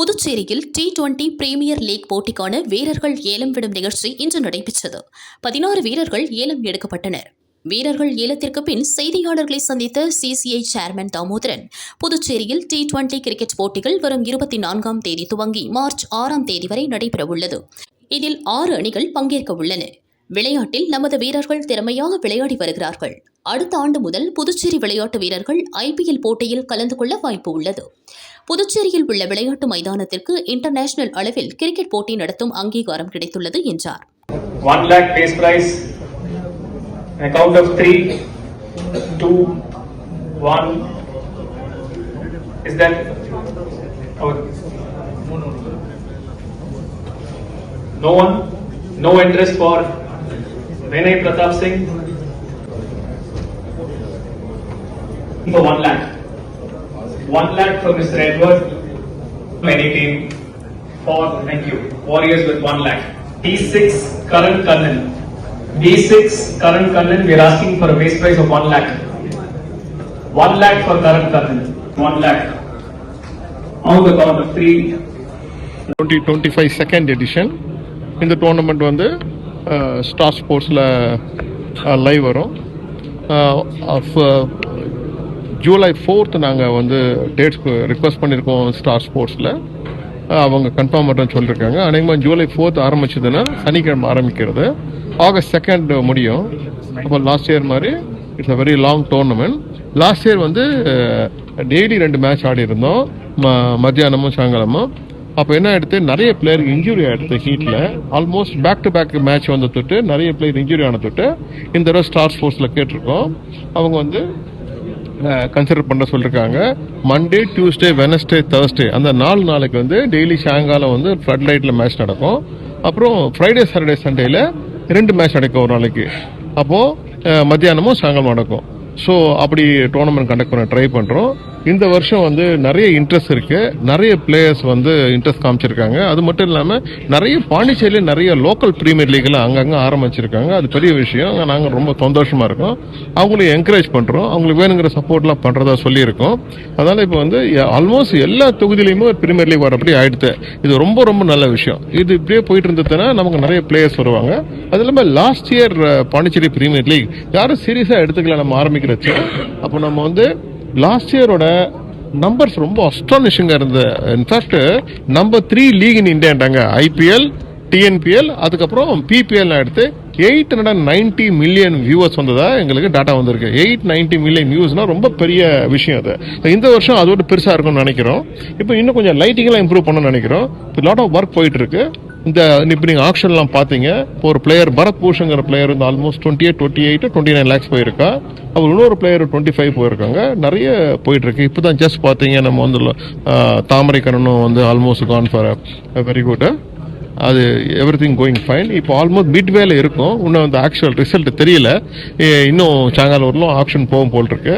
புதுச்சேரியில் T twenty premier league போட்டிக்கான வீரர்கள் ஏலம் விடும் நிகழ்ச்சி இன்று நடைபெற்றது. பதினாறு வீரர்கள் ஏலம் எடுக்கப்பட்டனர். வீரர்கள் ஏலத்திற்கு பின் செய்தியாளர்களை சந்தித்த சிசிஐ சேர்மன் தாமோதரன் புதுச்சேரியில் டி டுவெண்டி கிரிக்கெட் போட்டிகள் வரும் இருபத்தி நான்காம் தேதி துவங்கி மார்ச் ஆறாம் தேதி வரை நடைபெறவுள்ளது. இதில் ஆறு அணிகள் பங்கேற்க உள்ளன விளையாட்டில் நமது வீரர்கள் திறமையாக விளையாடி வருகிறார்கள். அடுத்த ஆண்டு முதல் புதுச்சேரி விளையாட்டு வீரர்கள் ஐபிஎல் போட்டியில் கலந்து கொள்ள வாய்ப்பு உள்ளது. புதுச்சேரியில் உள்ள விளையாட்டு மைதானத்திற்கு இன்டர்நேஷனல் அளவில் கிரிக்கெட் போட்டி நடத்தும் அங்கீகாரம் கிடைத்துள்ளது என்றார். No one? No interest for Vinay Pratap Singh? For one lakh. One lakh for Mr. Edward. Any team for, thank you, Warriors with one lakh. D6 Karan Kannan. D6 Karan Kannan, we are asking for a base price of one lakh. One lakh for Karan Kannan. One lakh. On the count of three, twenty twenty five second edition இந்த tournament வந்து star ஸ்போர்ட்ஸில் live வரும். July fourth நாங்கள் வந்து டேட்ஸ்க்கு request பண்ணியிருக்கோம் star ஸ்போர்ட்ஸில் அவங்க confirm பண்ணுறேன்னு சொல்லியிருக்காங்க அநேகமாக ஜூலை ஃபோர்த் ஆரம்பிச்சதுன்னா சனிக்கிழமை ஆரம்பிக்கிறது. ஆகஸ்ட் செகண்ட் முடியும். அப்போ லாஸ்ட் இயர் மாதிரி it's a very long tournament last year வந்து டெய்லி ரெண்டு மேட்ச் ஆடி இருந்தோம் ம- மத்தியானமும் சாயங்காலமும். அப்போ என்ன ஆயிடுத்து நிறைய பிளேயர் இன்ஜுரி ஆயிடுது ஹீட்டில் almost back to back match வந்த தொட்டு நிறைய பிளேயர் இன்ஜுரி ஆன தொட்டு இந்த தடவை ஸ்டார் ஸ்போர்ட்ஸில் கேட்டிருக்கோம். அவங்க வந்து கன்சிடர் பண்ண சொல்லியிருக்காங்க மண்டே டியூஸ்டே வெனஸ்டே தேர்ஸ்டே அந்த நாலு நாளைக்கு வந்து டெய்லி சாயங்காலம் வந்து ஃப்ளட் லைட்டில் மேட்ச் நடக்கும். அப்புறம் ஃப்ரைடே சாட்டர்டே சண்டேல ரெண்டு மேட்ச் நடக்கும் ஒரு நாளைக்கு. அப்போது மத்தியானமும் சாயங்காலம் நடக்கும். ஸோ அப்படி டோர்னமெண்ட் கண்டக்ட் பண்ண ட்ரை பண்ணுறோம் இந்த வருஷம் வந்து நிறைய இன்ட்ரெஸ்ட் இருக்கு. நிறைய பிளேயர்ஸ் வந்து இன்ட்ரெஸ்ட் காமிச்சிருக்காங்க. அது மட்டும் இல்லாமல் நிறைய பாண்டிச்சேரியில் நிறைய லோக்கல் பிரீமியர் லீக்லாம் அங்கங்கே ஆரம்பிச்சிருக்காங்க. அது பெரிய விஷயம். நாங்கள் ரொம்ப சந்தோஷமா இருக்கோம். அவங்களையும் என்கரேஜ் பண்ணுறோம் அவங்களுக்கு வேணுங்கிற சப்போர்ட்லாம் பண்ணுறதா சொல்லியிருக்கோம். அதனால் இப்போ வந்து ஆல்மோஸ்ட் எல்லா தொகுதியிலையுமே ப்ரீமியர் பிரீமியர் லீக் வரப்படி ஆயிடுது. இது ரொம்ப ரொம்ப நல்ல விஷயம். இது இப்படியே போயிட்டு இருந்ததுன்னா நமக்கு நிறைய பிளேயர்ஸ் வருவாங்க. அது இல்லாமல் last year Pondicherry premier league யாரும் சீரியஸாக எடுத்துக்கல. நம்ம ஆரம்பிக்கிறச்சு அப்போ நம்ம வந்து லாஸ்ட் இயரோட நம்பர்ஸ் ரொம்ப அஸ்டானிஷிங்காக இருந்தது. In fact number three league in இந்தியான்ட்டாங்க IPL TNPL அதுக்கப்புறம் பிபிஎல் எடுத்து eight hundred ninety million viewers வந்ததா எங்களுக்கு டாட்டா வந்திருக்கு. எயிட் நைன்டி மில்லியன் வியூஸ்னா ரொம்ப பெரிய விஷயம் அது. இந்த வருஷம் அதோட பெருசாக இருக்கும்னு நினைக்கிறோம். இப்போ இன்னும் கொஞ்சம் லைட்டிங்லாம் இம்ப்ரூவ் பண்ணணும்னு நினைக்கிறோம். இப்போ லாட் ஆஃப் ஒர்க் போயிட்டு இருக்கு. இந்த இப்போ நீங்கள் ஆக்ஷன்லாம் பார்த்தீங்க இப்போ ஒரு பிளேயர் பரத் பூஷங்கிற பிளேயர் வந்து almost twenty eight twenty eight twenty nine lakhs போயிருக்கா. அவர் இன்னொரு பிளேயர் டுவெண்ட்டி ஃபைவ் போயிருக்காங்க. நிறைய போயிட்டுருக்கு. இப்போ தான் ஜஸ்ட் பார்த்தீங்க நம்ம வந்து தாமரைக்கரனும் தாமரை வந்து almost gone for very good அது எவ்ரி திங் கோயிங் ஃபைன் இப்போ ஆல்மோஸ்ட் மிட் வேல இருக்கும். இன்னும் அந்த ஆக்சுவல் ரிசல்ட் தெரியல. இன்னும் சாயங்காலம் ஆப்ஷன் போகும் போல் இருக்கு.